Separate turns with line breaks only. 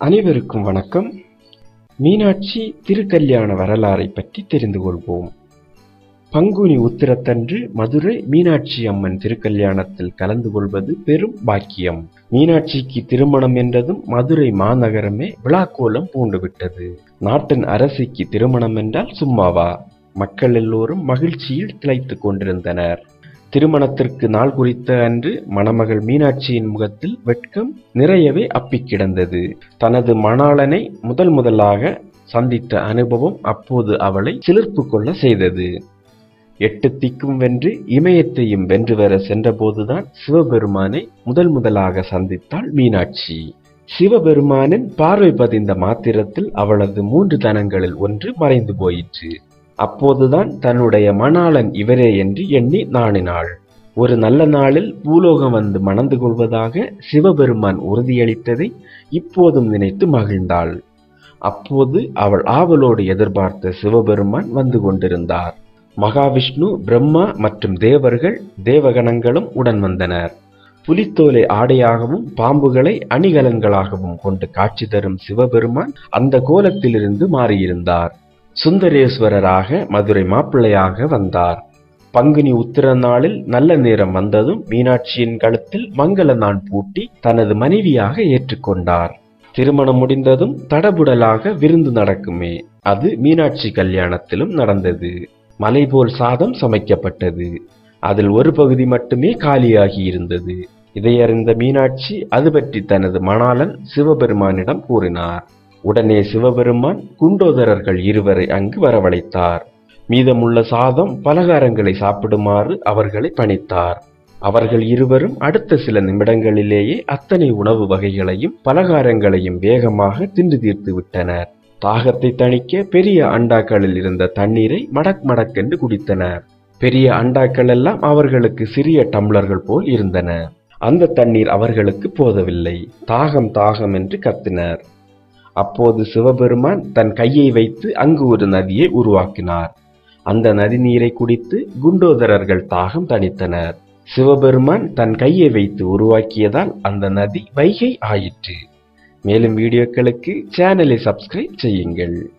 அனைவருக்கும் வணக்கம். மீனாட்சி திருக்கல்யாண வரலாறை பற்றி தெரிந்து கொள்வோம். பங்குனி உத்திரத்தன்று மதுரை மீனாட்சி அம்மன் திருக்கல்யாணத்தில் கலந்து கொள்வது பெரும் பாக்கியம். மீனாட்சிக்கு திருமணம் என்றதும் மதுரை மாநகரமே விழாக்கோலம் பூண்டுவிட்டது. நாட்டின் அரசிக்கு திருமணம் என்றால் சும்மாவா? மக்கள் எல்லோரும் மகிழ்ச்சியில் திளைத்துக் கொண்டிருந்தனர். திருமணத்திற்கு நாள் குறித்த அன்று மணமகள் மீனாட்சியின் முகத்தில் வெட்கம் நிறையவே அப்பிக் கிடந்தது. தனது மணாளனை முதல் முதலாக சந்தித்த அனுபவம் அப்போது அவளை சிலிர்ப்பு கொள்ள செய்தது. எட்டு திக்கும் வென்று இமயத்தையும் வென்று வர சென்றபோதுதான் சிவபெருமானை முதல் முதலாக சந்தித்தாள் மீனாட்சி. சிவபெருமானின் பார்வை பதிந்த மாத்திரத்தில் அவளது மூன்று தனங்களில் ஒன்று மறைந்து போயிற்று. அப்போதுதான் தன்னுடைய மணாளன் இவரே என்று எண்ணி நாணினாள். ஒரு நல்ல நாளில் பூலோகம் வந்து மணந்து கொள்வதாக சிவபெருமான் உறுதியளித்ததை இப்போதும் நினைத்து மகிழ்ந்தாள். அப்போது அவள் ஆவலோடு எதிர்பார்த்த சிவபெருமான் வந்து கொண்டிருந்தார். மகாவிஷ்ணு பிரம்மா மற்றும் தேவர்கள் தேவகணங்களும் உடன் வந்தனர். புலித்தோலை ஆடையாகவும் பாம்புகளை அணிகலன்களாகவும் கொண்டு காட்சி தரும் சிவபெருமான் அந்த கோலத்திலிருந்து மாறியிருந்தார். சுந்தரேஸ்வரராக மதுரை மாப்பிள்ளையாக வந்தார். பங்குனி உத்திர நாளில் நல்ல நேரம் வந்ததும் மீனாட்சியின் கழுத்தில் மங்கள நான் பூட்டி தனது மனைவியாக ஏற்றுக்கொண்டார் திருமணம் முடிந்ததும் தடபுடலாக விருந்து நடக்குமே அது மீனாட்சி கல்யாணத்திலும் நடந்தது. மலை போல் சாதம் சமைக்கப்பட்டது. அதில் ஒரு பகுதி மட்டுமே காலியாகி இருந்தது. இதையறிந்த மீனாட்சி அது பற்றி தனது மணாளன் சிவபெருமானிடம் கூறினார். உடனே சிவபெருமான் குண்டோதரர்கள் இருவரை அங்கு வரவழைத்தார். மீதமுள்ள சாதம் பலகாரங்களை சாப்பிடுமாறு அவர்களை பணித்தார். அவர்கள் இருவரும் அடுத்த சில நிமிடங்களிலேயே அத்தனை உணவு வகைகளையும் பலகாரங்களையும் வேகமாக தின்று தீர்த்து விட்டனர். தாகத்தை தணிக்க பெரிய அண்டாக்களில் இருந்த தண்ணீரை மடக் மடக்கென்று குடித்தனர். பெரிய அண்டாக்கள் எல்லாம் அவர்களுக்கு சிறிய டம்ளர்கள் போல் இருந்தன. அந்த தண்ணீர் அவர்களுக்கு போதவில்லை. தாகம் தாகம் என்று கத்தினர். அப்போது சிவபெருமான் தன் கையை வைத்து அங்கு ஒரு நதியை உருவாக்கினார். அந்த நதி நீரை குடித்து குண்டோதரர்கள் தாகம் தணித்தனர். சிவபெருமான் தன் கையை வைத்து உருவாக்கியதால் அந்த நதி வைகை ஆயிற்று. மேலும் வீடியோக்களுக்கு சேனலை சப்ஸ்கிரைப் செய்யுங்கள்.